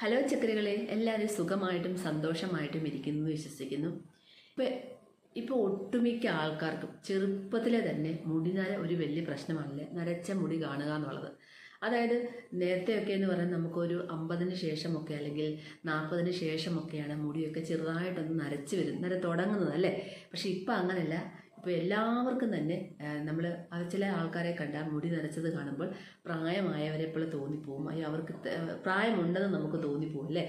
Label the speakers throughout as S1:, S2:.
S1: Hello ചക്കരകളെ എല്ലാവരും സുഖമായിട്ടും സന്തോഷമായിട്ടും ഇരിക്കുന്നു വിശ്വസിക്കുന്നു. ഇപ്പം ഇപ്പോൾ ഒട്ടുമിക്ക ആൾക്കാർക്കും ചെറുപ്പത്തിലെ തന്നെ മുടി നര ഒരു വലിയ പ്രശ്നമാണല്ലേ? നരച്ച മുടി കാണുക എന്നുള്ളത്. അതായത് നേരത്തെയൊക്കെ എന്ന് പറഞ്ഞാൽ നമുക്കൊരു അമ്പതിന് ശേഷമൊക്കെ അല്ലെങ്കിൽ നാൽപ്പതിന് ശേഷമൊക്കെയാണ് മുടിയൊക്കെ ചെറുതായിട്ടൊന്ന് നരച്ച് വരുന്നത് നര തുടങ്ങുന്നത് അല്ലേ? പക്ഷെ ഇപ്പം അങ്ങനെയല്ല ഇപ്പോൾ എല്ലാവർക്കും തന്നെ നമ്മൾ ചില ആൾക്കാരെ കണ്ടാൽ മുടി നരച്ചത് കാണുമ്പോൾ പ്രായമായവരെ പോലെ തോന്നിപ്പോവും. അയ്യോ അവർക്ക് പ്രായമുണ്ടെന്ന് നമുക്ക് തോന്നിപ്പോവും അല്ലേ?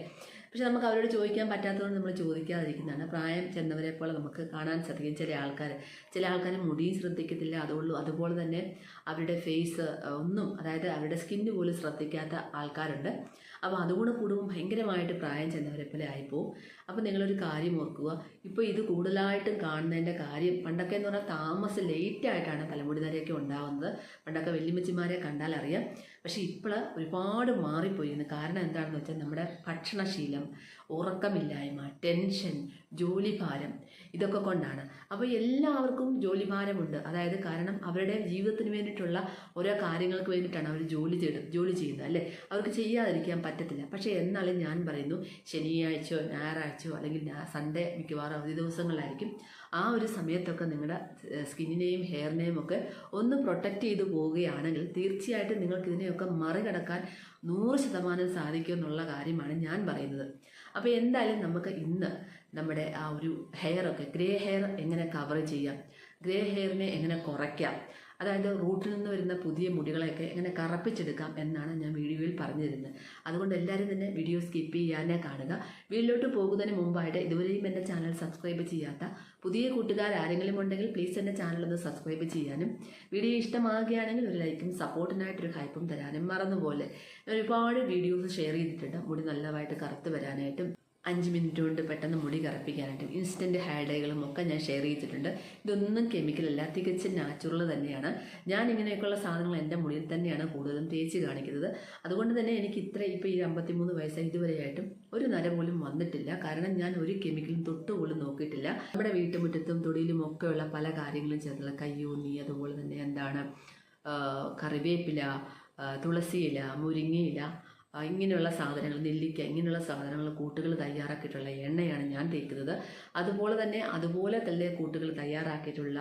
S1: പക്ഷെ നമുക്ക് അവരോട് ചോദിക്കാൻ പറ്റാത്തതുകൊണ്ട് നമ്മൾ ചോദിക്കാതിരിക്കുന്നതാണ്. പ്രായം ചെന്നവരെ പോലെ നമുക്ക് കാണാൻ സാധിക്കും ചില ആൾക്കാർ ചില ആൾക്കാർ മുടിയും ശ്രദ്ധിക്കത്തില്ല അതുകൊണ്ട് അതുപോലെ തന്നെ അവരുടെ ഫേസ് ഒന്നും അതായത് അവരുടെ സ്കിന്ന് പോലും ശ്രദ്ധിക്കാത്ത ആൾക്കാരുണ്ട്. അപ്പോൾ അതുകൂടെ കൂടുമ്പോൾ ഭയങ്കരമായിട്ട് പ്രായം ചെന്നവരെ പോലെ ആയിപ്പോവും. അപ്പോൾ നിങ്ങളൊരു കാര്യം ഓർക്കുക. ഇപ്പോൾ ഇത് കൂടുതലായിട്ടും കാണുന്നതിന്റെ കാര്യം പണ്ടൊക്കെ എന്ന് പറഞ്ഞാൽ താമസം ലേറ്റ് ആയിട്ടാണ് തലമുടി നരയൊക്കെ ഉണ്ടാകുന്നത് പണ്ടൊക്കെ വെല്ലുമ്മച്ചിമാരെ കണ്ടാൽ അറിയാം. പക്ഷേ ഇപ്പോൾ ഒരുപാട് മാറിപ്പോയിരുന്നു. കാരണം എന്താണെന്ന് വെച്ചാൽ നമ്മുടെ ഭക്ഷണശീലം ഉറക്കമില്ലായ്മ ടെൻഷൻ ജോലിഭാരം ഇതൊക്കെ കൊണ്ടാണ്. അപ്പോൾ എല്ലാവർക്കും ജോലിഭാരമുണ്ട്. അതായത് കാരണം അവരുടെ ജീവിതത്തിന് വേണ്ടിയിട്ടുള്ള ഓരോ കാര്യങ്ങൾക്ക് വേണ്ടിയിട്ടാണ് അവർ ജോലി ചെയ്ത് ജോലി ചെയ്യുന്നത് അല്ലേ? അവർക്ക് ചെയ്യാതിരിക്കാൻ പറ്റത്തില്ല. പക്ഷേ എന്നാലും ഞാൻ പറയുന്നു ശനിയാഴ്ചയോ ഞായറാഴ്ചയോ അല്ലെങ്കിൽ സൺഡേ മിക്കവാറും അവധി ദിവസങ്ങളിലായിരിക്കും. ആ ഒരു സമയത്തൊക്കെ നിങ്ങളുടെ സ്കിന്നിനെയും ഹെയറിനെയും ഒക്കെ ഒന്ന് പ്രൊട്ടക്റ്റ് ചെയ്ത് പോവുകയാണെങ്കിൽ തീർച്ചയായിട്ടും നിങ്ങൾക്ക് ഇതിനെയൊക്കെ മറികടക്കാൻ നൂറ് ശതമാനം സാധിക്കും എന്നുള്ള കാര്യമാണ് ഞാൻ പറയുന്നത്. അപ്പോൾ എന്തായാലും നമുക്ക് ഇന്ന് നമ്മുടെ ആ ഒരു ഹെയറൊക്കെ ഗ്രേ ഹെയർ എങ്ങനെ കവർ ചെയ്യാം ഗ്രേ ഹെയറിനെ എങ്ങനെ കുറയ്ക്കാം അതായത് റൂട്ടിൽ നിന്ന് വരുന്ന പുതിയ മുടികളെയൊക്കെ എങ്ങനെ കറപ്പിച്ചെടുക്കാം എന്നാണ് ഞാൻ വീഡിയോയിൽ പറഞ്ഞു തരുന്നത് അതുകൊണ്ട് എല്ലാവരും തന്നെ വീഡിയോ സ്കിപ്പ് ചെയ്യാനേ കാണുക. വീട്ടിലോട്ട് പോകുന്നതിന് മുമ്പായിട്ട് ഇതുവരെയും എന്റെ ചാനൽ സബ്സ്ക്രൈബ് ചെയ്യാത്ത പുതിയ കൂട്ടുകാർ ആരെങ്കിലും ഉണ്ടെങ്കിൽ പ്ലീസ് എന്റെ ഒന്ന് സബ്സ്ക്രൈബ് ചെയ്യാനും. വീഡിയോ ഇഷ്ടമാകുകയാണെങ്കിൽ ഒരു ലൈക്കും സപ്പോർട്ടിനായിട്ടൊരു ഹൈപ്പും തരാനും മറന്നുപോലെ. ഒരുപാട് വീഡിയോസ് ഷെയർ ചെയ്തിട്ടുണ്ട്. മുടി നല്ലതായിട്ട് കറുത്ത് വരാനായിട്ടും അഞ്ച് മിനിറ്റ് കൊണ്ട് പെട്ടെന്ന് മുടി കറുപ്പിക്കാനായിട്ടും ഇൻസ്റ്റന്റ് ഹെയർ ഡൈകളും ഒക്കെ ഞാൻ ഷെയർ ചെയ്തിട്ടുണ്ട്. ഇതൊന്നും കെമിക്കലല്ല തികച്ചും നാച്ചുറൽ തന്നെയാണ്. ഞാൻ ഇങ്ങനെയൊക്കെയുള്ള സാധനങ്ങൾ എന്റെ മുടിയിൽ തന്നെയാണ് കൂടുതലും തേച്ച് കാണിക്കുന്നത്. അതുകൊണ്ട് തന്നെ എനിക്ക് ഇത്ര ഇപ്പോൾ ഈ അമ്പത്തിമൂന്ന് വയസ്സായി ഇതുവരെയായിട്ടും ഒരു നര പോലും വന്നിട്ടില്ല. കാരണം ഞാൻ ഒരു കെമിക്കലും തൊട്ട് പോലും നോക്കിയിട്ടില്ല. നമ്മുടെ വീട്ടുമുറ്റത്തും തൊടിയിലും ഒക്കെയുള്ള പല കാര്യങ്ങളും ചേർന്നുള്ള കയ്യൂന്നി അതുപോലെ തന്നെ എന്താണ് കറിവേപ്പില തുളസിയില മുരിങ്ങയില ഇങ്ങനെയുള്ള സാധനങ്ങൾ നെല്ലിക്ക ഇങ്ങനെയുള്ള സാധനങ്ങൾ കൂട്ടുകൾ തയ്യാറാക്കിയിട്ടുള്ള എണ്ണയാണ് ഞാൻ തേക്കുന്നത്. അതുപോലെ തന്നെ അതുപോലെ തന്നെ കൂട്ടുകൾ തയ്യാറാക്കിയിട്ടുള്ള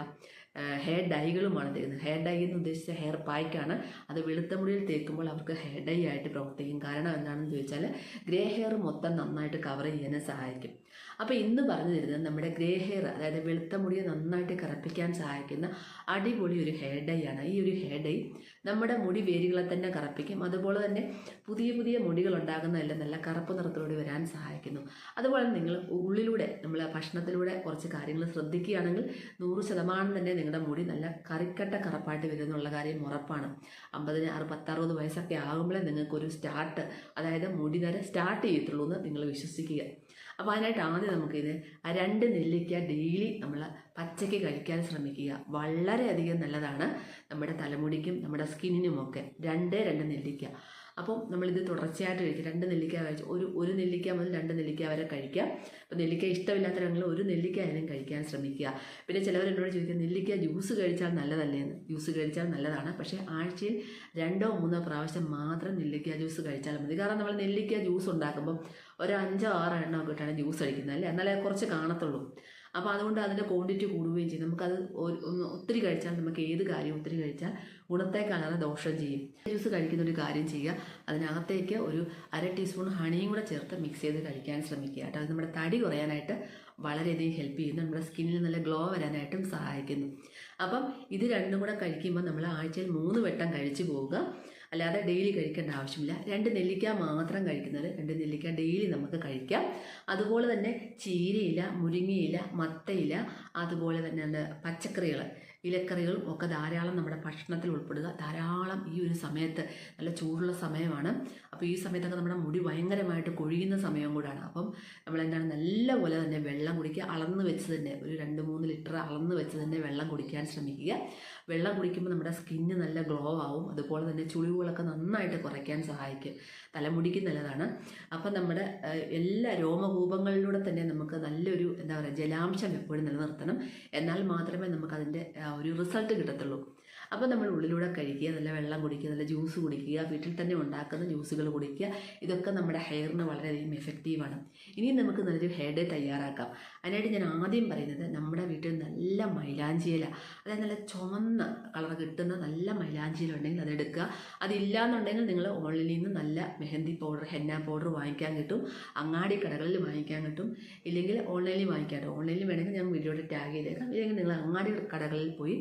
S1: ഹെയർ ഡൈകളുമാണ് തേക്കുന്നത്. ഹെയർ ഡൈ എന്ന് ഉദ്ദേശിച്ച ഹെയർ പായ്ക്കാണ് അത് വെളുത്ത മുടിയിൽ തേക്കുമ്പോൾ അവർക്ക് ഹെയർ ഡൈ ആയിട്ട് പ്രവർത്തിക്കും. കാരണം എന്താണെന്ന് ചോദിച്ചാൽ ഗ്രേ ഹെയർ മൊത്തം നന്നായിട്ട് കവർ ചെയ്യാനും സഹായിക്കും. അപ്പോൾ ഇന്ന് പറഞ്ഞു തരുന്നത് നമ്മുടെ ഗ്രേ ഹെയർ അതായത് വെളുത്ത മുടിയെ നന്നായിട്ട് കറപ്പിക്കാൻ സഹായിക്കുന്ന അടിപൊളി ഒരു ഹെയർ ഡൈ ആണ്. ഈ ഒരു ഹെയർ ഡൈ നമ്മുടെ മുടി വേരുകളെ തന്നെ കറപ്പിക്കും. അതുപോലെ തന്നെ പുതിയ പുതിയ മുടികൾ ഉണ്ടാകുന്നതെല്ലാം നല്ല കറുപ്പ് നിറത്തിലൂടെ വരാൻ സഹായിക്കുന്നു. അതുപോലെ നിങ്ങൾ ഉള്ളിലൂടെ നമ്മൾ ഭക്ഷണത്തിലൂടെ കുറച്ച് കാര്യങ്ങൾ ശ്രദ്ധിക്കുകയാണെങ്കിൽ നൂറ് ശതമാനം തന്നെ നിങ്ങളുടെ മുടി നല്ല കറിക്കട്ട കറുപ്പായിട്ട് വരും എന്നുള്ള കാര്യം ഉറപ്പാണ്. അമ്പതിന് ആറ് പത്തറുപത് വയസ്സൊക്കെ ആകുമ്പോഴേ നിങ്ങൾക്കൊരു സ്റ്റാർട്ട് അതായത് മുടി വരെ സ്റ്റാർട്ട് ചെയ്യത്തുള്ളൂ എന്ന് നിങ്ങൾ വിശ്വസിക്കുക. അപ്പോൾ അതിനായിട്ട് ആദ്യം നമുക്കിത് ആ രണ്ട് നെല്ലിക്ക ഡെയിലി നമ്മൾ പച്ചയ്ക്ക് കഴിക്കാൻ ശ്രമിക്കുക. വളരെയധികം നല്ലതാണ് നമ്മുടെ തലമുടിക്കും നമ്മുടെ സ്കിന്നിനുമൊക്കെ രണ്ടേ രണ്ട് നെല്ലിക്ക. അപ്പം നമ്മളിത് തുടർച്ചയായിട്ട് കഴിക്കുക. രണ്ട് നെല്ലിക്ക കഴിച്ചു ഒരു ഒരു നെല്ലിക്ക മുതൽ രണ്ട് നെല്ലിക്ക വരെ കഴിക്കാം അപ്പോൾ നെല്ലിക്ക ഇഷ്ടമില്ലാത്തവരാണെങ്കിൽ ഒരു നെല്ലിക്ക ആയാലും കഴിക്കാൻ ശ്രമിക്കുക. പിന്നെ ചിലവർ എന്നോട് ചോദിക്കുക നെല്ലിക്ക ജ്യൂസ് കഴിച്ചാൽ നല്ലതല്ലേ ജ്യൂസ് കഴിച്ചാൽ നല്ലതാണ്. പക്ഷേ ആഴ്ചയിൽ രണ്ടോ മൂന്നോ പ്രാവശ്യം മാത്രം നെല്ലിക്ക ജ്യൂസ് കഴിച്ചാൽ മതി. കാരണം നമ്മൾ നെല്ലിക്ക ജ്യൂസ് ഉണ്ടാക്കുമ്പം ഒരു അഞ്ചോ ആറോ എണ്ണോ ഒക്കെ ഇട്ടാണ് ജ്യൂസ് കഴിക്കുന്നത് അല്ലേ? എന്നാലേ കുറച്ച് കാണത്തുള്ളൂ. അപ്പോൾ അതുകൊണ്ട് അതിന്റെ ക്വാണ്ടിറ്റി കൂടുകയും ചെയ്യും. നമുക്കത് ഒത്തിരി കഴിച്ചാൽ നമുക്ക് ഏത് കാര്യം ഒത്തിരി കഴിച്ചാൽ ഗുണത്തേക്കാളേറെ ദോഷം ചെയ്യും. ജ്യൂസ് കഴിക്കുന്ന ഒരു കാര്യം ചെയ്യുക. അതിനകത്തേക്ക് ഒരു അര ടീസ്പൂൺ ഹണിയും കൂടെ ചേർത്ത് മിക്സ് ചെയ്ത് കഴിക്കാൻ ശ്രമിക്കുക കേട്ടോ. അത് നമ്മുടെ തടി കുറയാനായിട്ട് വളരെയധികം ഹെൽപ്പ് ചെയ്യുന്നു. നമ്മുടെ സ്കിന്നിൽ നല്ല ഗ്ലോ വരാനായിട്ടും സഹായിക്കുന്നു. അപ്പം ഇത് രണ്ടും കൂടെ കഴിക്കുമ്പോൾ നമ്മൾ ആഴ്ചയിൽ മൂന്ന് വട്ടം കഴിച്ചു പോവുക. അല്ലാതെ ഡെയിലി കഴിക്കേണ്ട ആവശ്യമില്ല. രണ്ട് നെല്ലിക്ക മാത്രം കഴിക്കുന്നത്. രണ്ട് നെല്ലിക്ക ഡെയിലി നമുക്ക് കഴിക്കാം. അതുപോലെ തന്നെ ചീരയില മുരിങ്ങയില മത്തയില അതുപോലെ തന്നെ പച്ചക്കറികൾ ഇലക്കറികളും ഒക്കെ ധാരാളം നമ്മുടെ ഭക്ഷണത്തിൽ ഉൾപ്പെടുക. ധാരാളം ഈ ഒരു സമയത്ത് നല്ല ചൂടുള്ള സമയമാണ്. അപ്പോൾ ഈ സമയത്തൊക്കെ നമ്മുടെ മുടി ഭയങ്കരമായിട്ട് കൊഴിയുന്ന സമയം കൂടാണ്. അപ്പം നല്ല പോലെ തന്നെ വെള്ളം കുടിക്കുക. അളന്ന് വെച്ച് തന്നെ ഒരു രണ്ട് മൂന്ന് ലിറ്റർ അളന്ന് വെച്ച് തന്നെ വെള്ളം കുടിക്കാൻ ശ്രമിക്കുക. വെള്ളം കുടിക്കുമ്പോൾ നമ്മുടെ സ്കിന്ന് നല്ല ഗ്ലോ ആവും. അതുപോലെ തന്നെ ചുളിവുകളൊക്കെ നന്നായിട്ട് കുറയ്ക്കാൻ സഹായിക്കും. തലമുടിക്ക് നല്ലതാണ്. അപ്പം നമ്മുടെ എല്ലാ രോമകൂപങ്ങളിലൂടെ തന്നെ നമുക്ക് നല്ലൊരു എന്താ പറയുക ജലാംശം എപ്പോഴും നിലനിർത്തണം. എന്നാൽ മാത്രമേ നമുക്ക് അതിന്റെ ആ, ഒരു റിസൾട്ട് കിട്ടത്തുള്ളൂ. അപ്പോൾ നമ്മൾ ഉള്ളിലൂടെ കഴിക്കുക നല്ല വെള്ളം കുടിക്കുക നല്ല ജ്യൂസ് കുടിക്കുക വീട്ടിൽ തന്നെ ഉണ്ടാക്കുന്ന ജ്യൂസുകൾ കുടിക്കുക. ഇതൊക്കെ നമ്മുടെ ഹെയറിന് വളരെയധികം എഫക്റ്റീവാണ് ഇനിയും നമുക്ക് നല്ലൊരു ഹെയർ ഡേ തയ്യാറാക്കാം. അതിനായിട്ട് ഞാൻ ആദ്യം പറയുന്നത് നമ്മുടെ വീട്ടിൽ നല്ല മൈലാഞ്ചിയില അതായത് നല്ല ചുമന്ന കളർ കിട്ടുന്ന നല്ല മൈലാഞ്ചിയില ഉണ്ടെങ്കിൽ അതെടുക്കുക അതില്ല എന്നുണ്ടെങ്കിൽ നിങ്ങൾ ഓൺലൈനിൽ നിന്ന് നല്ല മെഹന്തി പൗഡർ ഹെന്ന പൗഡർ വാങ്ങിക്കാൻ കിട്ടും. അങ്ങാടി കടകളിൽ വാങ്ങിക്കാൻ കിട്ടും. ഇല്ലെങ്കിൽ ഓൺലൈനിൽ വാങ്ങിക്കാം കേട്ടോ. ഓൺലൈനിൽ വേണമെങ്കിൽ ഞാൻ വീഡിയോയുടെ ടാഗ് ചെയ്തേക്കാം. ഇല്ലെങ്കിൽ നിങ്ങൾ അങ്ങാടി കടകളിൽ പോയി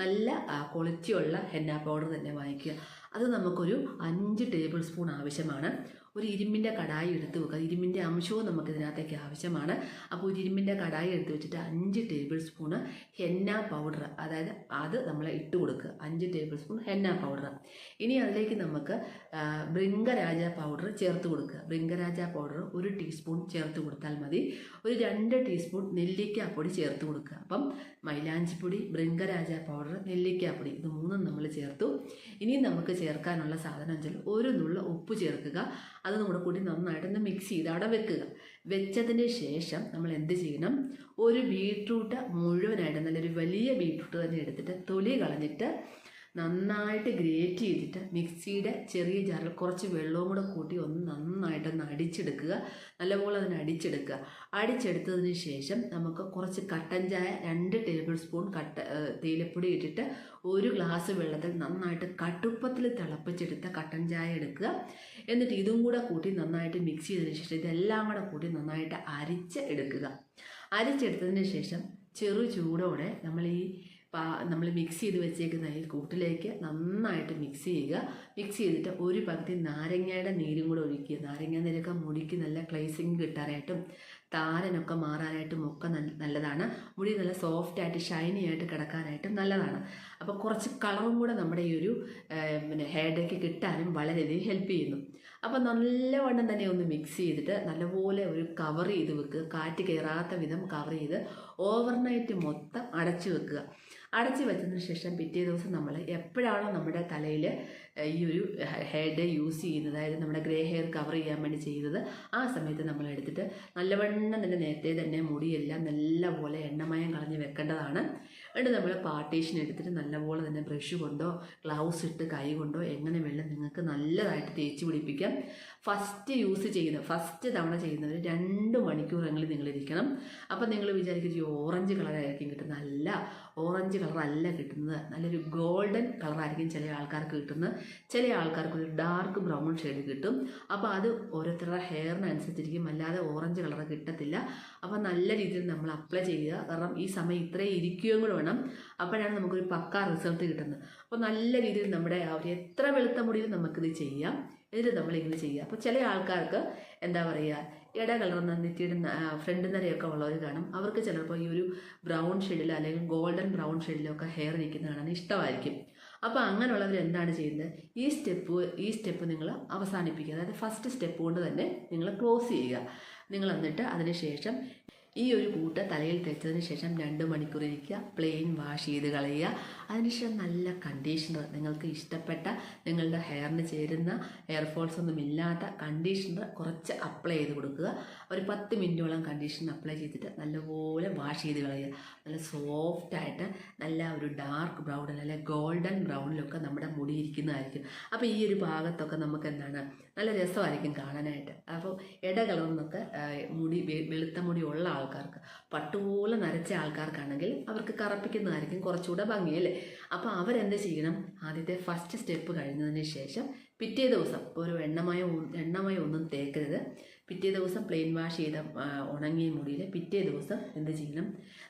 S1: നല്ല ക്വാളിറ്റിയുള്ള ഹെന്ന പൗഡർ തന്നെ വാങ്ങിക്കുക. അത് നമുക്കൊരു അഞ്ച് ടേബിൾ സ്പൂൺ ആവശ്യമാണ്. ഒരു ഇരുമ്പിന്റെ കടായി എടുത്ത് വെക്കുക. ഇരുമ്പിന്റെ അംശവും നമുക്ക് ഇതിനകത്തേക്ക് ആവശ്യമാണ്. അപ്പോൾ ഒരു ഇരുമ്പിന്റെ കടായി എടുത്ത് വെച്ചിട്ട് അഞ്ച് ടേബിൾ സ്പൂണ് ഹെന്ന പൗഡർ അതായത് അത് നമ്മൾ ഇട്ട് കൊടുക്കുക. അഞ്ച് ടേബിൾ സ്പൂൺ ഹെന്ന പൗഡർ ഇനി അതിലേക്ക് നമുക്ക് ബൃംഗരാജ പൗഡർ ചേർത്ത് കൊടുക്കുക. ബൃംഗരാജ പൗഡർ ഒരു ടീസ്പൂൺ ചേർത്ത് കൊടുത്താൽ മതി. ഒരു രണ്ട് ടീസ്പൂൺ നെല്ലിക്കാപ്പൊടി ചേർത്ത് കൊടുക്കുക. അപ്പം മൈലാഞ്ചിപ്പൊടി ബൃംഗരാജ പൗഡർ നെല്ലിക്കാപ്പൊടി ഇത് മൂന്നും നമ്മൾ ചേർത്തു. ഇനി നമുക്ക് ചേർക്കാനുള്ള സാധനം വെച്ചാൽ ഒരു നുള്ള ഉപ്പ് ചേർക്കുക. അത് നമ്മുടെ കൂടി നന്നായിട്ടൊന്ന് മിക്സ് ചെയ്ത് അവിടെ വെക്കുക. വെച്ചതിന് ശേഷം നമ്മൾ എന്ത് ചെയ്യണം? ഒരു ബീട്രൂട്ട് മുഴുവനായിട്ട് നല്ലൊരു വലിയ ബീട്രൂട്ട് തന്നെ എടുത്തിട്ട് തൊലി കളഞ്ഞിട്ട് നന്നായിട്ട് ഗ്രേറ്റ് ചെയ്തിട്ട് മിക്സിയുടെ ചെറിയ ജാറിൽ കുറച്ച് വെള്ളവും കൂടെ കൂട്ടി ഒന്ന് നന്നായിട്ടൊന്ന് അടിച്ചെടുക്കുക. നല്ലപോലെ അതിനെ അടിച്ചെടുക്കുക. അടിച്ചെടുത്തതിന് ശേഷം നമുക്ക് കുറച്ച് കട്ടൻ ചായ രണ്ട് ടേബിൾ സ്പൂൺ കട്ട തേയിലപ്പൊടി ഇട്ടിട്ട് ഒരു ഗ്ലാസ് വെള്ളത്തിൽ നന്നായിട്ട് കടുപ്പത്തിൽ തിളപ്പിച്ചെടുത്ത കട്ടൻ ചായ എടുക്കുക. എന്നിട്ട് ഇതും കൂടെ കൂട്ടി നന്നായിട്ട് മിക്സ് ചെയ്തതിന് ശേഷം ഇതെല്ലാം കൂടെ കൂട്ടി നന്നായിട്ട് അരിച്ച് എടുക്കുക. അരിച്ചെടുത്തതിന് ശേഷം ചെറു ചൂടോടെ നമ്മൾ ഈ നമ്മൾ മിക്സ് ചെയ്ത് വെച്ചേക്കുന്ന ഈ കൂട്ടിലേക്ക് നന്നായിട്ട് മിക്സ് ചെയ്യുക. മിക്സ് ചെയ്തിട്ട് ഒരു പകുതി നാരങ്ങയുടെ നീരും കൂടെ ഒഴിക്കുക. നാരങ്ങ നീരൊക്കെ മുടിക്ക് നല്ല ക്ലൈസിങ് കിട്ടാനായിട്ടും താരനൊക്കെ മാറാനായിട്ടും ഒക്കെ നല്ലതാണ്. മുടി നല്ല സോഫ്റ്റ് ആയിട്ട് ഷൈനി ആയിട്ട് കിടക്കാനായിട്ടും നല്ലതാണ്. അപ്പോൾ കുറച്ച് കളറും കൂടെ നമ്മുടെ ഈ ഒരു പിന്നെ ഹെയർ ഡേക്ക് കിട്ടാനും വളരെയധികം ഹെൽപ്പ് ചെയ്യുന്നു. അപ്പോൾ നല്ലവണ്ണം തന്നെ ഒന്ന് മിക്സ് ചെയ്തിട്ട് നല്ലപോലെ ഒരു കവർ ചെയ്ത് വെക്കുക. കാറ്റ് കയറാത്ത വിധം കവർ ചെയ്ത് ഓവർനൈറ്റ് മൊത്തം അടച്ചു വെക്കുക. അടച്ചു വെച്ചതിന് ശേഷം പിറ്റേ ദിവസം നമ്മൾ എപ്പോഴാണോ നമ്മുടെ തലയിൽ ഈ ഒരു ഹെയർ ഡേ യൂസ് ചെയ്യുന്നത് അതായത് നമ്മുടെ ഗ്രേ ഹെയർ കവർ ചെയ്യാൻ വേണ്ടി ചെയ്തത് ആ സമയത്ത് നമ്മൾ എടുത്തിട്ട് നല്ലവണ്ണം തന്നെ നേരത്തെ തന്നെ മുടിയെല്ലാം നല്ലപോലെ എണ്ണമയം കളഞ്ഞ് വെക്കേണ്ടതാണ്. എന്നിട്ട് നമ്മൾ പാർട്ടീഷൻ എടുത്തിട്ട് നല്ലപോലെ തന്നെ ബ്രഷ് കൊണ്ടോ ഗ്ലൗസ് ഇട്ട് കൈ കൊണ്ടോ എങ്ങനെ വേണം നിങ്ങൾക്ക് നല്ലതായിട്ട് തേച്ച് പിടിപ്പിക്കാം. ഫസ്റ്റ് യൂസ് ചെയ്യുന്ന ഫസ്റ്റ് തവണ ചെയ്യുന്നവർ രണ്ട് മണിക്കൂറെങ്കിലും നിങ്ങളിരിക്കണം. അപ്പം നിങ്ങൾ വിചാരിക്കും ഓറഞ്ച് കളറായിരിക്കും കിട്ടുന്ന അല്ല ഓറഞ്ച് കളറല്ല കിട്ടുന്നത്. നല്ലൊരു ഗോൾഡൻ കളറായിരിക്കും ചില ആൾക്കാർക്ക് കിട്ടുന്നത്. ചില ആൾക്കാർക്ക് ഒരു ഡാർക്ക് ബ്രൗൺ ഷെയ്ഡ് കിട്ടും. അപ്പോൾ അത് ഓരോരുത്തരുടെ ഹെയറിനനുസരിച്ചിരിക്കും. അല്ലാതെ ഓറഞ്ച് കളർ കിട്ടത്തില്ല. അപ്പോൾ നല്ല രീതിയിൽ നമ്മൾ അപ്ലൈ ചെയ്യുക. കാരണം ഈ സമയം ഇത്രയും ഇരിക്കുകയും കൂടെ വേണം. അപ്പോഴാണ് നമുക്കൊരു പക്ക റിസൾട്ട് കിട്ടുന്നത്. അപ്പോൾ നല്ല രീതിയിൽ നമ്മുടെ ആ ഒരു എത്ര വെളുത്ത മുടിയിൽ നമുക്കിത് ചെയ്യാം. എന്നിട്ട് നമ്മളിങ്ങനെ ചെയ്യുക. അപ്പോൾ ചില ആൾക്കാർക്ക് എന്താ പറയുക ഇട കളർന്ന നെറ്റിയുടെ ഫ്രണ്ട് നിരയൊക്കെ ഉള്ളവർ കാണും. അവർക്ക് ചിലപ്പോൾ ഈ ഒരു ബ്രൗൺ ഷെയ്ഡിൽ അല്ലെങ്കിൽ ഗോൾഡൻ ബ്രൗൺ ഷെയ്ഡിലൊക്കെ ഹെയർ ഇരിക്കുന്ന കാണാൻ ഇഷ്ടമായിരിക്കും. അപ്പോൾ അങ്ങനെയുള്ളവർ എന്താണ് ചെയ്യുന്നത്? ഈ സ്റ്റെപ്പ് ഈ സ്റ്റെപ്പ് നിങ്ങൾ അവസാനിപ്പിക്കുക. അതായത് ഫസ്റ്റ് സ്റ്റെപ്പ് കൊണ്ട് തന്നെ നിങ്ങൾ ക്ലോസ് ചെയ്യുക. നിങ്ങൾ എന്നിട്ട് അതിന് ശേഷം ഈ ഒരു കൂട്ട തലയിൽ തേച്ചതിന് ശേഷം രണ്ട് മണിക്കൂർ ഇരിക്കുക പ്ലെയിൻ വാഷ് ചെയ്ത് കളയുക. അതിനുശേഷം നല്ല കണ്ടീഷണർ നിങ്ങൾക്ക് ഇഷ്ടപ്പെട്ട നിങ്ങളുടെ ഹെയറിന് ചേരുന്ന ഹെയർ ഫോൾസ് ഒന്നും ഇല്ലാത്ത കണ്ടീഷണർ കുറച്ച് അപ്ലൈ ചെയ്ത് കൊടുക്കുക. ഒരു പത്ത് മിനിറ്റോളം കണ്ടീഷണർ അപ്ലൈ ചെയ്തിട്ട് നല്ലപോലെ വാഷ് ചെയ്ത് കളയുക. നല്ല സോഫ്റ്റായിട്ട് നല്ല ഒരു ഡാർക്ക് ബ്രൗൺ അല്ലെങ്കിൽ ഗോൾഡൻ ബ്രൗണിലൊക്കെ നമ്മുടെ മുടി ഇരിക്കുന്നതായിരിക്കും. അപ്പോൾ ഈ ഒരു ഭാഗത്തൊക്കെ നമുക്ക് എന്താണ് നല്ല രസമായിരിക്കും കാണാനായിട്ട്. അപ്പോൾ ഇടകളൊന്നൊക്കെ മുടി വെളുത്ത മുടി ഉള്ള ആൾക്കാർക്ക്. പട്ടുപോലെ നരച്ച ആൾക്കാർക്കാണെങ്കിൽ അവർക്ക് കറപ്പിക്കുന്നതായിരിക്കും കുറച്ചുകൂടെ ഭംഗിയല്ലേ അപ്പോൾ അവരെന്ത് ചെയ്യണം? ആദ്യത്തെ ഫസ്റ്റ് സ്റ്റെപ്പ് കഴിഞ്ഞതിന് ശേഷം പിറ്റേ ദിവസം ഒരു എണ്ണമയം എണ്ണമയം ഒന്നും തേക്കരുത്. പിറ്റേ ദിവസം പ്ലെയിൻ വാഷ് ചെയ്ത ഉണങ്ങിയ മുടിയിൽ പിറ്റേ ദിവസം എന്ത് ചെയ്യണം?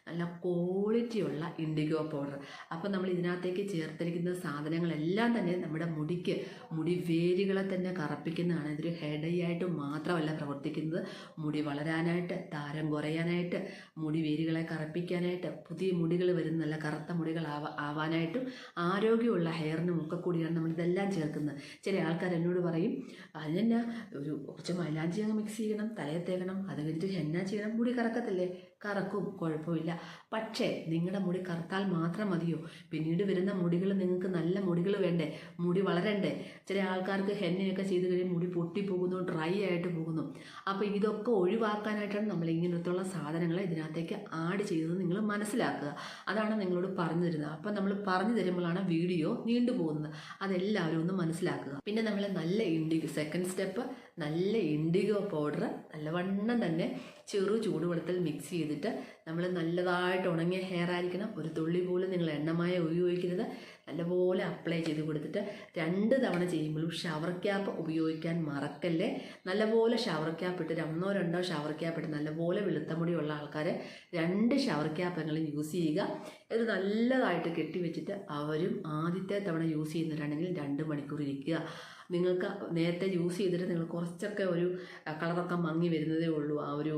S1: നല്ല ക്വാളിറ്റിയുള്ള ഇൻഡിഗോ പൗഡർ അപ്പോൾ നമ്മൾ ഇതിനകത്തേക്ക് ചേർത്തിരിക്കുന്ന സാധനങ്ങളെല്ലാം തന്നെ നമ്മുടെ മുടിക്ക് മുടി വേരുകളെ തന്നെ കറപ്പിക്കുന്നതാണ്. ഇതൊരു ഹെഡയായിട്ട് മാത്രമല്ല പ്രവർത്തിക്കുന്നത്. മുടി വളരാനായിട്ട് താരം കുറയാനായിട്ട് മുടി വേരുകളെ കറപ്പിക്കാനായിട്ട് പുതിയ മുടികൾ വരുന്ന നല്ല കറുത്ത മുടികൾ ആവാ ആവാനായിട്ടും ആരോഗ്യമുള്ള ഹെയറിനും ഒക്കെ കൂടിയാണ് നമ്മളിതെല്ലാം ചേർക്കുന്നത്. ചില ആൾക്കാർ എന്നോട് പറയും അതിനെന്നാ ഒരു കുറച്ച് മൈലാഞ്ചി അങ്ങ് മിക്സ് ചെയ്യണം തലയിൽ തേക്കണം അത് കഴിഞ്ഞിട്ട് ഹെന്ന ചെയ്യണം? മുടി കറക്കത്തില്ലേ? കറക്കും. കുഴപ്പമില്ല. പക്ഷേ നിങ്ങളുടെ മുടി കറുത്താൽ മാത്രം മതിയോ? പിന്നീട് വരുന്ന മുടികൾ നിങ്ങൾക്ക് നല്ല മുടികൾ വേണ്ടേ? മുടി വളരണ്ടേ? ചില ആൾക്കാർക്ക് ഹെന്നയൊക്കെ ചെയ്ത് കഴിയുമ്പോൾ മുടി പൊട്ടിപ്പോകുന്നു ഡ്രൈ ആയിട്ട് പോകുന്നു. അപ്പോൾ ഇതൊക്കെ ഒഴിവാക്കാനായിട്ടാണ് നമ്മൾ ഇങ്ങനത്തുള്ള സാധനങ്ങൾ ഇതിനകത്തേക്ക് ആഡ് ചെയ്തത് നിങ്ങൾ മനസ്സിലാക്കുക. അതാണ് നിങ്ങളോട് പറഞ്ഞു തരുന്നത്. അപ്പം നമ്മൾ പറഞ്ഞു തരുമ്പോഴാണ് വീഡിയോ നീണ്ടു പോകുന്നത് അതെല്ലാവരും ഒന്ന് മനസ്സിലാക്കുക. പിന്നെ നമ്മൾ നല്ല ഇൻഡി സെക്കൻഡ് സ്റ്റെപ്പ് നല്ല ഇൻഡിഗോ പൗഡർ നല്ലവണ്ണം തന്നെ ചെറു ചൂടുവെള്ളത്തിൽ മിക്സ് ചെയ്തിട്ട് നമ്മൾ നല്ലതായിട്ട് ഉണങ്ങിയ ഹെയർ ആയിരിക്കണം. ഒരു തുള്ളി പോലും നിങ്ങൾ എണ്ണമായ ഉപയോഗിക്കരുത്. നല്ലപോലെ അപ്ലൈ ചെയ്ത് കൊടുത്തിട്ട് രണ്ട് തവണ ചെയ്യുമ്പോഴും ഷവർ ക്യാപ്പ് ഉപയോഗിക്കാൻ മറക്കല്ലേ? നല്ലപോലെ ഷവർ ക്യാപ്പ് ഇട്ട് ഒന്നോ രണ്ടോ ഷവർ ക്യാപ്പ് ഇട്ട് നല്ലപോലെ വെളുത്ത മുടിയുള്ള ആൾക്കാർ രണ്ട് ഷവർ ക്യാപ്പെങ്കിലും യൂസ് ചെയ്യുക. ഇത് നല്ലതായിട്ട് കെട്ടിവെച്ചിട്ട് അവരും ആദ്യത്തെ തവണ യൂസ് ചെയ്യുന്നവരാണെങ്കിൽ രണ്ട് മണിക്കൂർ ഇരിക്കുക. നിങ്ങൾക്ക് നേരത്തെ യൂസ് ചെയ്തിട്ട് നിങ്ങൾ കുറച്ചൊക്കെ ഒരു കളറൊക്കെ മങ്ങി വരുന്നതേ ഉള്ളൂ. ആ ഒരു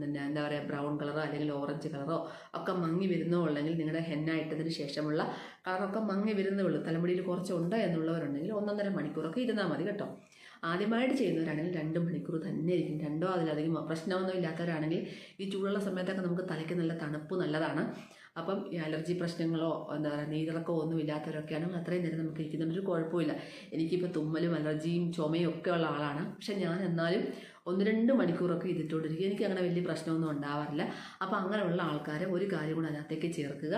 S1: പിന്നെ എന്താ പറയുക ബ്രൗൺ കളറോ അല്ലെങ്കിൽ ഓറഞ്ച് കളറോ ഒക്കെ മങ്ങി വരുന്നോ ഉള്ളെങ്കിൽ നിങ്ങളുടെ ഹെന്ന ഇട്ടതിന് ശേഷമുള്ള കളറൊക്കെ മങ്ങി വരുന്നേ ഉള്ളൂ. തലമുടിയിൽ കുറച്ചുണ്ട് എന്നുള്ളവരുണ്ടെങ്കിൽ ഒന്നൊന്നര മണിക്കൂറൊക്കെ ഇരുന്നാൽ മതി കേട്ടോ. ആദ്യമായിട്ട് ചെയ്യുന്നവരാണെങ്കിൽ രണ്ട് മണിക്കൂർ തന്നെ ഇരിക്കും. രണ്ടോ അതിലധികം പ്രശ്നമൊന്നും ഇല്ലാത്തവരാണെങ്കിൽ ഈ ചൂടുള്ള സമയത്തൊക്കെ നമുക്ക് തലയ്ക്ക് നല്ല തണുപ്പ് നല്ലതാണ്. അപ്പം ഈ അലർജി പ്രശ്നങ്ങളോ എന്താ പറയുക നീരിളക്കോ ഒന്നും അത്രയും നേരം നമുക്ക് ഇരിക്കുന്നതിന് ഒരു കുഴപ്പമില്ല എനിക്കിപ്പോൾ തുമ്മലും അലർജിയും ചുമയും ഒക്കെ ഉള്ള ആളാണ്. പക്ഷെ ഞാൻ എന്നാലും ഒന്ന് രണ്ട് മണിക്കൂറൊക്കെ ഇതിട്ടോണ്ടിരിക്കും എനിക്ക് അങ്ങനെ വലിയ പ്രശ്നമൊന്നും ഉണ്ടാവാറില്ല. അപ്പോൾ അങ്ങനെയുള്ള ആൾക്കാരെ ഒരു കാര്യം കൂടെ അതിനകത്തേക്ക് ചേർക്കുക.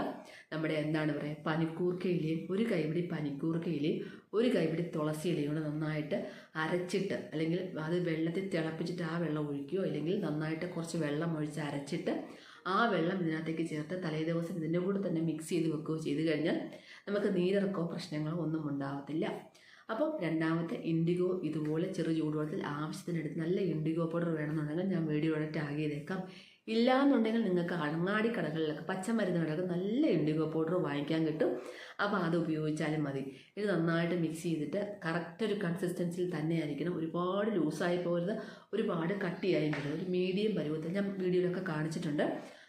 S1: നമ്മുടെ എന്താണ് പറയുക പനിക്കൂർക്കയിലയും ഒരു കൈപിടി പനിക്കൂർക്കയിലയും ഒരു കൈപിടി തുളസി ഇലയും കൂടെ നന്നായിട്ട് അരച്ചിട്ട് അല്ലെങ്കിൽ അത് വെള്ളത്തിൽ തിളപ്പിച്ചിട്ട് ആ വെള്ളം ഒഴിക്കുകയോ അല്ലെങ്കിൽ നന്നായിട്ട് കുറച്ച് വെള്ളം ഒഴിച്ച് അരച്ചിട്ട് ആ വെള്ളം ഇതിനകത്തേക്ക് ചേർത്ത് തലേ ദിവസം ഇതിന്റെ കൂടെ തന്നെ മിക്സ് ചെയ്ത് വെക്കുകയോ ചെയ്ത് കഴിഞ്ഞാൽ നമുക്ക് നീരിറക്കോ പ്രശ്നങ്ങളോ ഒന്നും ഉണ്ടാകത്തില്ല അപ്പം രണ്ടാമത്തെ ഇൻഡിഗോ ഇതുപോലെ ചെറു ചൂടുവെള്ളത്തിൽ ആവശ്യത്തിനെടുത്ത് നല്ല ഇൻഡിഗോ പൗഡർ വേണമെന്നുണ്ടെങ്കിൽ ഞാൻ വീഡിയോയുടെ ടാഗ് ചെയ്തേക്കാം. ഇല്ല എന്നുണ്ടെങ്കിൽ നിങ്ങൾക്ക് അങ്ങാടി കടകളിലൊക്കെ പച്ചമരുന്ന് കടകൾ നല്ല ഇൻഡിഗോ പൗഡർ വാങ്ങിക്കാൻ കിട്ടും. അപ്പോൾ അത് ഉപയോഗിച്ചാലും മതി. ഇത് നന്നായിട്ട് മിക്സ് ചെയ്തിട്ട് കറക്റ്റ് ഒരു കൺസിസ്റ്റൻസിയിൽ തന്നെ ആയിരിക്കണം ഒരുപാട് ലൂസായി പോകരുത്. ഒരുപാട് കട്ടിയായി പോകരുത് ഒരു മീഡിയം പരുവത്തിൽ ഞാൻ വീഡിയോയിലൊക്കെ കാണിച്ചിട്ടുണ്ട്.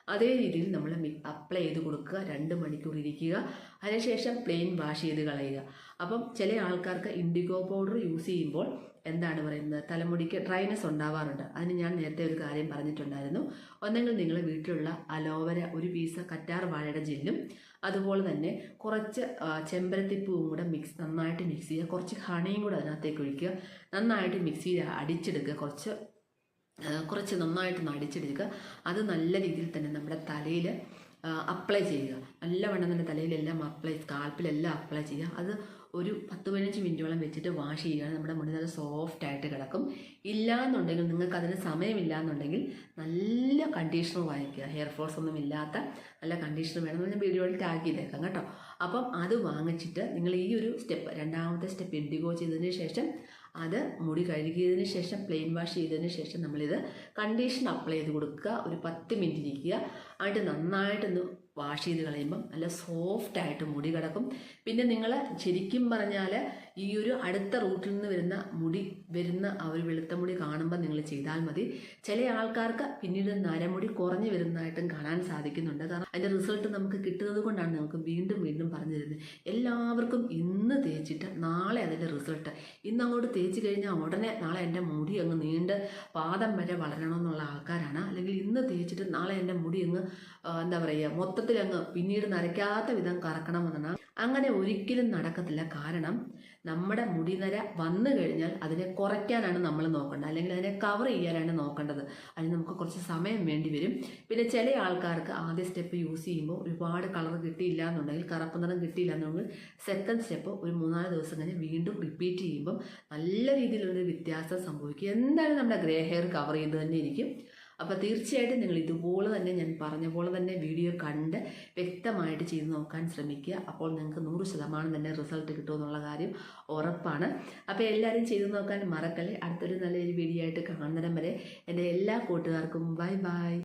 S1: അതേ രീതിയിൽ നമ്മൾ അപ്ലൈ ചെയ്ത് കൊടുക്കുക. രണ്ട് മണിക്കൂർ ഇരിക്കുക. അതിനുശേഷം പ്ലെയിൻ വാഷ് ചെയ്ത് കളയുക. അപ്പം ചില ആൾക്കാർക്ക് ഇൻഡിഗോ പൗഡർ യൂസ് ചെയ്യുമ്പോൾ എന്താണ് പറയുന്നത്? തലമുടിക്ക് ഡ്രൈനെസ് ഉണ്ടാവാറുണ്ട്. അതിന് ഞാൻ നേരത്തെ ഒരു കാര്യം പറഞ്ഞിട്ടുണ്ടായിരുന്നു. ഒന്നെങ്കിൽ നിങ്ങൾ വീട്ടിലുള്ള അലോവര ഒരു പീസ് കറ്റാർ വാഴയുടെ ജെല്ലും അതുപോലെ തന്നെ കുറച്ച് ചെമ്പരത്തിപ്പൂവും കൂടെ മിക്സ് നന്നായിട്ട് മിക്സ് ചെയ്യുക. കുറച്ച് ഹണിയും കൂടെ അതിനകത്തേക്ക് ഒഴിക്കുക. നന്നായിട്ട് ചെയ്ത് അടിച്ചെടുക്കുക. കുറച്ച് കുറച്ച് നന്നായിട്ട് നടിച്ചെടുക്കുക. അത് നല്ല രീതിയിൽ തന്നെ നമ്മുടെ തലയിൽ അപ്ലൈ ചെയ്യുക. നല്ലവണ്ണം തന്നെ തലയിലെല്ലാം അപ്ലൈ സ്കാൽപ്പിലെല്ലാം അപ്ലൈ ചെയ്യുക. അത് ഒരു പത്ത് പതിനഞ്ച് മിനിറ്റോളം വെച്ചിട്ട് വാഷ് ചെയ്യുക നമ്മുടെ മുടി നല്ല സോഫ്റ്റ് ആയിട്ട് കിടക്കും. ഇല്ല എന്നുണ്ടെങ്കിൽ നിങ്ങൾക്ക് അതിന് സമയമില്ല എന്നുണ്ടെങ്കിൽ നല്ല കണ്ടീഷണർ വാങ്ങിക്കുക. ഹെയർ ഫോൾസ് ഒന്നും ഇല്ലാത്ത നല്ല കണ്ടീഷണർ വേണം. ഞാൻ വീഡിയോയിൽ ടാഗ് ചെയ്തേക്കാം കേട്ടോ. അപ്പം അത് വാങ്ങിച്ചിട്ട് നിങ്ങൾ ഈ ഒരു സ്റ്റെപ്പ് രണ്ടാമത്തെ സ്റ്റെപ്പ് ഇൻഡിഗോ ചെയ്തതിന് ശേഷം അത് മുടി കഴുകിയതിന് ശേഷം പ്ലെയിൻ വാഷ് ചെയ്തതിന് ശേഷം നമ്മളിത് കണ്ടീഷൻ അപ്ലൈ ചെയ്ത് കൊടുക്കുക. ഒരു പത്ത് മിനിറ്റ് ഇരിക്കുക. എന്നിട്ട് നന്നായിട്ടൊന്ന് വാഷ് ചെയ്ത് കളയുമ്പം നല്ല സോഫ്റ്റായിട്ട് മുടി കിടക്കും. പിന്നെ നിങ്ങൾ ശരിക്കും പറഞ്ഞാൽ ഈ ഒരു അടുത്ത റൂട്ടിൽ നിന്ന് വരുന്ന മുടി വരുന്ന ആ ഒരു വെളുത്ത മുടി കാണുമ്പോൾ നിങ്ങൾ ചെയ്താൽ മതി. ചില ആൾക്കാർക്ക് പിന്നീട് നരമുടി കുറഞ്ഞു വരുന്നതായിട്ടും കാണാൻ സാധിക്കുന്നുണ്ട്. കാരണം അതിന്റെ റിസൾട്ട് നമുക്ക് കിട്ടുന്നത് കൊണ്ടാണ് നമുക്ക് വീണ്ടും വീണ്ടും പറഞ്ഞു തരുന്നത്. എല്ലാവർക്കും ഇന്ന് തേച്ചിട്ട് നാളെ അതിന്റെ റിസൾട്ട് ഇന്ന് അങ്ങോട്ട് തേച്ച് കഴിഞ്ഞാൽ ഉടനെ നാളെ എന്റെ മുടി അങ്ങ് നീണ്ട് പാദം വരെ വളരണമെന്നുള്ള ആൾക്കാരാണ്. അല്ലെങ്കിൽ ഇന്ന് തേച്ചിട്ട് നാളെ എന്റെ മുടി അങ്ങ് എന്താ പറയുക മൊത്തത്തിൽ അങ്ങ് പിന്നീട് നരയ്ക്കാത്ത വിധം കറക്കണമെന്നാണ് അങ്ങനെ ഒരിക്കലും നടക്കത്തില്ല. കാരണം നമ്മുടെ മുടിനര വന്നു കഴിഞ്ഞാൽ അതിനെ കുറയ്ക്കാനാണ് നമ്മൾ നോക്കേണ്ടത്. അല്ലെങ്കിൽ അതിനെ കവർ ചെയ്യാനാണ് നോക്കേണ്ടത്. അതിന് നമുക്ക് കുറച്ച് സമയം വേണ്ടി വരും. പിന്നെ ചില ആൾക്കാർക്ക് ആദ്യ സ്റ്റെപ്പ് യൂസ് ചെയ്യുമ്പോൾ ഒരുപാട് കളർ കിട്ടിയില്ല എന്നുണ്ടെങ്കിൽ കറുപ്പ് നിറം കിട്ടിയില്ല എന്നുണ്ടെങ്കിൽ സെക്കൻഡ് സ്റ്റെപ്പ് ഒരു മൂന്നാൽ ദിവസം കഴിഞ്ഞ് വീണ്ടും റിപ്പീറ്റ് ചെയ്യുമ്പം നല്ല രീതിയിലൊരു വ്യത്യാസം സംഭവിക്കും. എന്തായാലും നമ്മുടെ ഗ്രേ ഹെയർ കവർ ചെയ്ത് തന്നെ ഇരിക്കും. അപ്പോൾ തീർച്ചയായിട്ടും നിങ്ങൾ ഇതുപോലെ തന്നെ ഞാൻ പറഞ്ഞ പോലെ തന്നെ വീഡിയോ കണ്ട് വ്യക്തമായിട്ട് ചെയ്ത് നോക്കാൻ ശ്രമിക്കുക. അപ്പോൾ നിങ്ങൾക്ക് നൂറ് ശതമാനം തന്നെ റിസൾട്ട് കിട്ടുമെന്നുള്ള കാര്യം ഉറപ്പാണ്. അപ്പോൾ എല്ലാവരും ചെയ്ത് നോക്കാൻ മറക്കല്ലേ. അടുത്തൊരു നല്ലൊരു വീഡിയോ ആയിട്ട് കാണുന്നിടം വരെ എന്റെ എല്ലാ കൂട്ടുകാർക്കും ബൈ ബൈ